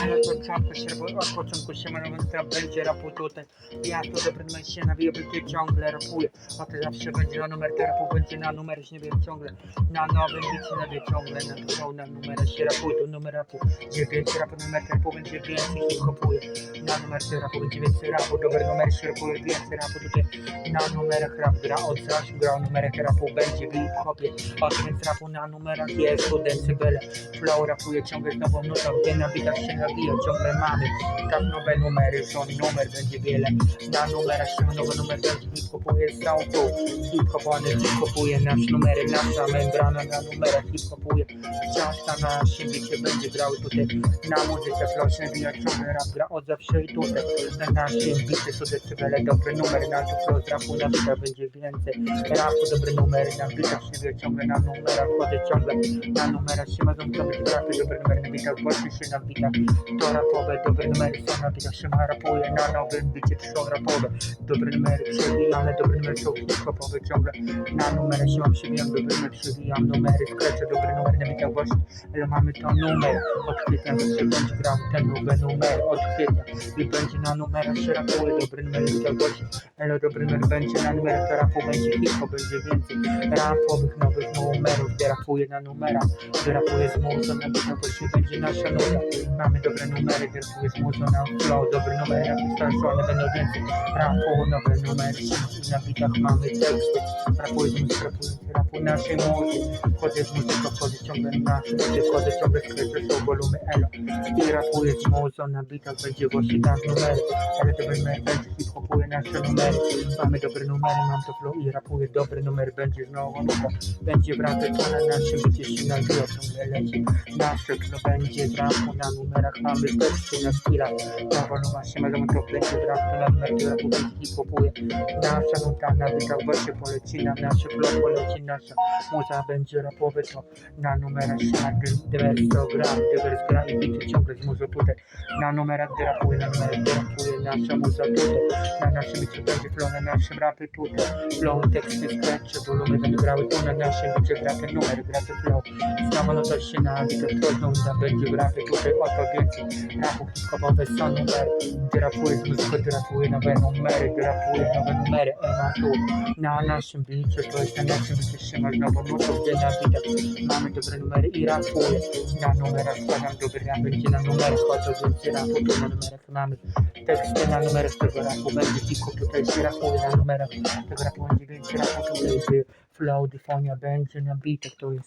Od początku się, bo od początku się manowra będzie rapu tutaj. Ja to dobry numer się nawiję, ty ciągle rapuję. A to zawsze będzie na numer, rapu będzie na numer, się wiem ciągle. Na nowym bicie nawiję ciągle, na to są na numerę się rapuje, to numer rapu. Gdzie więcej rapu, numer rapu będzie więcej hip hopuje. Na numer te rapu będzie więcej rapu, dobry numer się rapuje, więcej rapu tutaj. Na numerach rap gra od zaś, gra numerach rapu będzie w hip hopie. A więc rapu na numerach jest to decybele. Flow rapuje ciągle z nową nutą, gdzie na bitach się nabija, ciągle mamy. Tam nowe numery są, numer będzie wiele. Na numerach się nowy numer hip hopuje z tu. Hip hopowany hip hopuje nasz numery, nasza membrana na numerach hip hopuje. Wciąż na naszym bicie będzie grały tutaj. Na muzyce proszę wijać ciągle rap gra od zawsze i tutaj. Na naszym bicie to decybele, dobry numer, na to flow z rapu na bitach będzie więcej. Rapu dobry numer, na bitach się wie ciągle na numerach, chodzę ciągle na numerach się mogą zrobić rapy, dobry numer na bitach, głośny się na bitach. To rapowe, dobre numery są na się ma rapuje na nowym bicie, to są rapowe. Dobre numery przewijane, dobre numery są hip-hopowe ciągle. Na numerach się mam przewijam, dobre numery przewijam, numery skreczę, dobry numer na bitach właśnie, ale mamy to numer. Od kwietnia zawsze będzie grał ten nowy numer, od kwietnia. I będzie na numerach się rapuje, dobry numer na bitach właśnie, ale dobry numer będzie na numerach, to rapu będzie hip-hop, będzie więcej rapowych nowych numerów, gdzie rapuje na numerach, gdzie rapuje z muzą, na bitach właśnie będzie nasza nuta. Mamy dobre numery, gdzie rapuje z muzą na flow, dobre numery, rapy starszone będą więcej. Rapu, nowe numery, i na bitach mamy teksty, rapuje z muzyką, rapuje z rapu naszej muzy. Wchodzę z muzyką, wchodzę ciągle na szczycie, wchodzę ciągle skrycie, są wolumy elo. I rapuje z muzą, na bitach będzie właśnie tam numery, ale dobre numery będzie hip-hopuje nasze numery. Mamy dobre numery, mam to flow i rapuję dobre numery, będzie znowu nuta. Będzie w rapie, to na naszym bicie się nagrywa, ciągle leci. Nasze to będzie w rapu, na numerach mamy teksty na skillach. Na wolumach się mogą to będzie w rapu, na numerach rapu będzie hip-hopuje. Nasza nuta na bitach właśnie poleci nam, nasze flow poleci, nasza muza będzie rapowy, to na numerach się nagrywa, to gra, dywers gra i bity ciągle z muzą tutaj. Na numerach gdy rapuje, na numerach gdy rapuje nasza muza. Na naszym bicie będzie flow, na naszym rapie tutaj. Flow, teksty, sketche, wolumy będą grały tu na naszym bicie, gra ten numer, gra ten flow. To się na bitach trudno, uda będzie w rapie tutaj, więcej. Rapu hip-hopowe są numery, gdy rapuje z muzyką, gdy rapuje nowe numery, rapuje nowe numery, ema tu. Na naszym bicie, to jest na naszym bicie się pomóc, gdzie na bitach mamy dobre numery i rapuje. Na numerach składam dobry rap, będzie na numerach, oto więcej rapu, tu na numerach mamy teksty na numerach tego rapu, będzie hip-hop tutaj się rapuje na numerach tego rapu, będzie więcej rapu tutaj, flow, dyfonia będzie na bitach, to jest